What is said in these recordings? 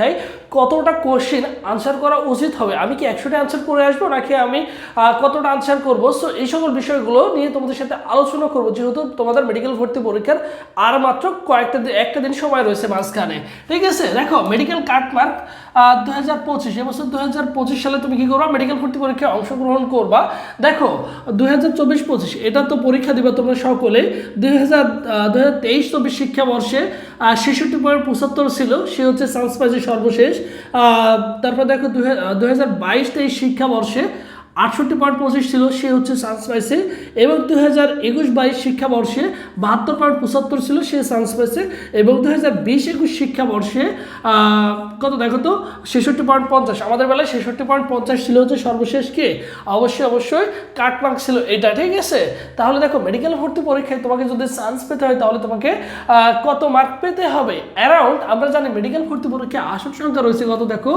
পরীক্ষায় কতটা question answer করা উচিত হবে? আমি কি একশোটা আনসার করে আসব, নাকি আমি কতটা আনসার করব? সো এই সকল বিষয়গুলো নিয়ে তোমাদের সাথে আলোচনা করব, যেহেতু তোমাদের মেডিকেল ভর্তি পরীক্ষার আর মাত্র কয়েকটা একটা দিন সময় রয়েছে মাঝখানে। ঠিক আছে? দেখো মেডিকেল কার্ড মার্ক দু হাজার পঁচিশ। এবছর দু হাজার পঁচিশ সালে তুমি কি করবা? মেডিকেল ভর্তি পরীক্ষায় অংশগ্রহণ করবা। দেখো দুই হাজার চব্বিশ পঁচিশ, এটা তো পরীক্ষা দিবে তোমরা সকলে দুই হাজার দুই হাজার তেইশ চব্বিশ শিক্ষাবর্ষে ছেষট্টি পয়েন্ট পঁচাত্তর ছিল, সে হচ্ছে সায়েন্স পাইছে সর্বশেষ। তারপর দেখো দু হাজার বাইশ তেইশ শিক্ষাবর্ষে আটষট্টি পয়েন্ট পঁচিশ ছিল, সে হচ্ছে সায়েন্স পাইছে। এবং দু হাজার একুশ বাইশ শিক্ষাবর্ষে বাহাত্তর পয়েন্ট পঁচাত্তর ছিল, সে সায়েন্স পাইছে। এবং দু হাজার বিশ একুশ শিক্ষাবর্ষে কত দেখো তো? ছেষট্টি পয়েন্ট পঞ্চাশ। আমাদের বেলায় ছেষট্টি পয়েন্ট পঞ্চাশ ছিল হচ্ছে সর্বশেষ কে? অবশ্যই অবশ্যই কাট মার্ক ছিল এটা, ঠিক আছে? তাহলে দেখো মেডিকেল ভর্তি পরীক্ষায় তোমাকে যদি চান্স পেতে হয়, তাহলে তোমাকে কত মার্ক পেতে হবে? অ্যারাউন্ড আমরা জানি মেডিকেল ভর্তি পরীক্ষায় আসন সংখ্যা রয়েছে কত দেখো?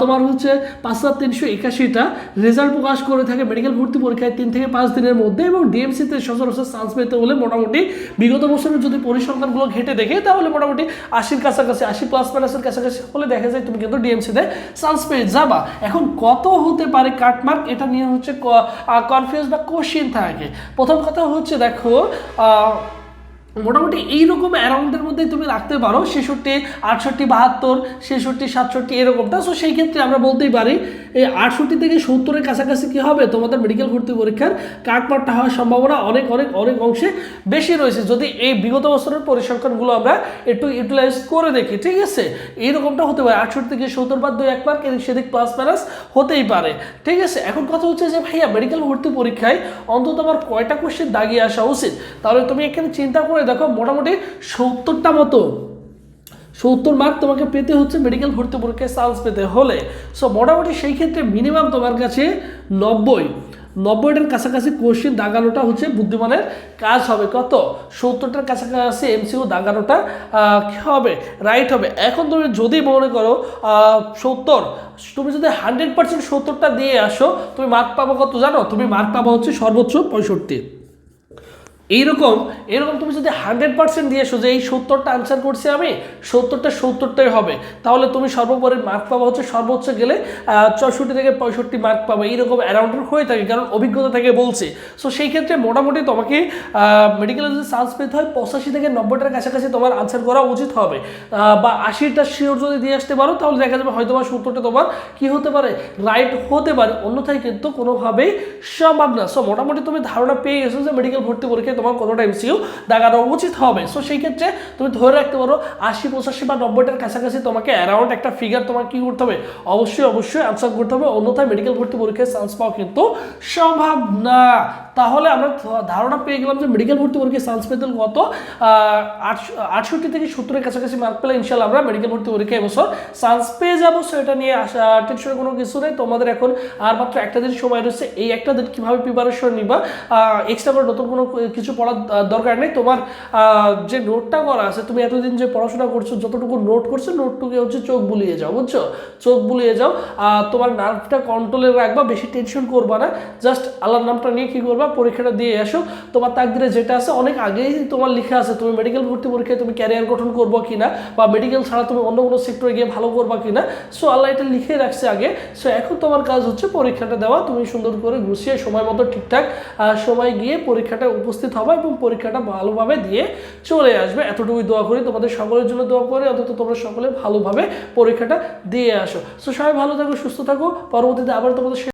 তোমার হচ্ছে পাঁচ হাজার তিনশো একাশিটা। রেজাল্ট প্রকাশ করে থাকে মেডিকেল ভর্তি পরীক্ষায় তিন থেকে পাঁচ দিনের মধ্যে এবং ডিএমসিতে সচরাচর চান্স পেতে হলে মোটামুটি বিগত বছরের যদি পরিসংখ্যানগুলো ঘেটে দেখে, তাহলে মোটামুটি আশির কাছাকাছি, আশি প্লাস মাইনাসের কাছাকাছি হলে দেখা যায় তুমি কিন্তু ডিএমসিতে চান্স পেয়ে যাবা। এখন কত হতে পারে কাটমার্ক এটা নিয়ে হচ্ছে কনফিউজ বা কোশ্চিন থাকে। প্রথম কথা হচ্ছে দেখো মোটামুটি এইরকম অ্যারাউন্ডের মধ্যে তুমি রাখতে পারো, ছেষট্টি, আটষট্টি, বাহাত্তর, ছেষট্টি, সাতষট্টি, এরকমটা। সো সেই ক্ষেত্রে আমরা বলতেই পারি, এই আটষট্টি থেকে সত্তরের কাছাকাছি কী হবে? তোমাদের মেডিকেল ভর্তি পরীক্ষার কাটমার্কটা হওয়ার সম্ভাবনা অনেক অনেক অনেক অংশে বেশি রয়েছে। যদি এই বিগত বছরের পরিসংখ্যানগুলো আমরা একটু ইউটিলাইজ করে দেখি, ঠিক আছে? এইরকমটা হতে পারে। আটষট্টি থেকে সত্তর বাদ দুই এক মার্ক এদিক সেদিক প্লাস মাইনাস হতেই পারে, ঠিক আছে? এখন কথা হচ্ছে যে, ভাইয়া মেডিকেল ভর্তি পরীক্ষায় অন্তত আমার কয়টা কোশ্চেন দাগিয়ে আসা উচিত? তাহলে তুমি এখানে চিন্তা করে দেখো, মোটামুটি সত্তরটা মতো। সত্তর মার্ক তোমাকে পেতে হচ্ছে মেডিকেল ভর্তি পরীক্ষায় চান্স পেতে হলে। সো মোটামুটি সেই ক্ষেত্রে মিনিমাম তোমার কাছে নব্বই। নব্বইটার কাছাকাছি কোশ্চেন দাগানোটা হচ্ছে বুদ্ধিমানের কাজ হবে। কত? সত্তরটার কাছাকাছি এমসিউ দাগানোটা হবে রাইট হবে। এখন তুমি যদি মনে করো সত্তর, তুমি যদি হান্ড্রেড পার্সেন্ট সত্তরটা দিয়ে আসো, তুমি মার্ক পাবো কত জানো? তুমি মার্ক পাবো হচ্ছে সর্বোচ্চ পঁয়ষট্টি। এইরকম, এরকম তুমি যদি হান্ড্রেড পার্সেন্ট দিয়ে যে এই সত্তরটা আনসার করছি আমি, সত্তরটা সত্তরটাই হবে। তাহলে তুমি সর্বোপরি মার্ক পাবা হচ্ছে সর্বোচ্চ গেলে চৌষট্টি থেকে পঁয়ষট্টি মার্ক পাবে। এইরকম অ্যারাউন্ডের হয়ে থাকে, কারণ অভিজ্ঞতা থেকে বলছে। সো সেই ক্ষেত্রে মোটামুটি তোমাকে মেডিকেলে যদি চান্স পেতে হয়, পঁচাশি থেকে নব্বইটার কাছাকাছি তোমার আনসার করা উচিত হবে। বা আশিটা শিওর যদি দিয়ে আসতে পারো, তাহলে দেখা যাবে হয়তো বা সত্তরটা তোমার কি হতে পারে? রাইট হতে পারে। অন্যথায় কিন্তু কোনোভাবেই সম্ভব না। সো মোটামুটি তুমি ধারণা পেয়ে গেছো যে মেডিকেল ভর্তি পরীক্ষায় তোমার কতটা এমসিউ দেখানো উচিত হবে। সো সেই ক্ষেত্রে তুমি ধরে রাখতে পারো, আশি, পঁচাশি বা নব্বইটার কাছাকাছি তোমাকে অ্যারাউন্ড একটা ফিগার তোমার কি করতে হবে? অবশ্যই অবশ্যই আনসার করতে হবে। অন্যথায় মেডিকেল ভর্তি পরীক্ষায় চান্স পাওয়া কিন্তু সম্ভব না। তাহলে আমরা ধারণা পেয়ে গেলাম যে মেডিকেল ভর্তি পরীক্ষায় চান্স পেতে কত? আটষট্টি থেকে সত্তরের কাছাকাছি মার্ক পেলে ইনশাল্লাহ আমরা মেডিকেল ভর্তি পরীক্ষায় এবছর চান্স পেয়ে যাব। সো এটা নিয়ে আসা টেনশনের কোনো কিছু নেই। তোমাদের এখন আর মাত্র একটা দিন সময় রয়েছে। এই একটা দিন কীভাবে প্রিপারেশন নিবা? এক্সট্রা করে নতুন কোনো কিছু পড়ার দরকার নেই। তোমার যে নোটটা করা আছে, তুমি এতদিন যে পড়াশোনা করছ, যতটুকু নোট করছ নোটটুকে হচ্ছে চোখ বুলিয়ে যাও, বুঝছ? চোখ বুলিয়ে যাও। তোমার নার্ভটা কন্ট্রোলে রাখবা, বেশি টেনশন করবা না। জাস্ট আল্লাহর নামটা নিয়ে কি করবা? পরীক্ষাটা দিয়ে এসো। তোমার তাকদিরে যেটা আছে, অনেক আগেই তোমার লেখা আছে। তুমি মেডিকেল ভর্তি পরীক্ষায় তুমি ক্যারিয়ার গঠন করব কিনা বা মেডিকেল ছাড়া তুমি অন্য কোনো সেক্টরে গিয়ে ভালো করবা কিনা সো আল্লাহ এটা লিখে রাখছে আগে। সো এখন তোমার কাজ হচ্ছে পরীক্ষাটা দেওয়া। তুমি সুন্দর করে গুছিয়ে, সময় মতো ঠিকঠাক সময় গিয়ে পরীক্ষাটা উপস্থিত হবে এবং পরীক্ষাটা ভালোভাবে দিয়ে চলে আসবে। এতটুকুই দোয়া করি, তোমাদের সকলের জন্য দোয়া করি। অন্তত তোমরা সকলে ভালোভাবে পরীক্ষাটা দিয়ে আসো। সো সবাই ভালো থাকো, সুস্থ থাকো। পরবর্তীতে আবার তোমাদের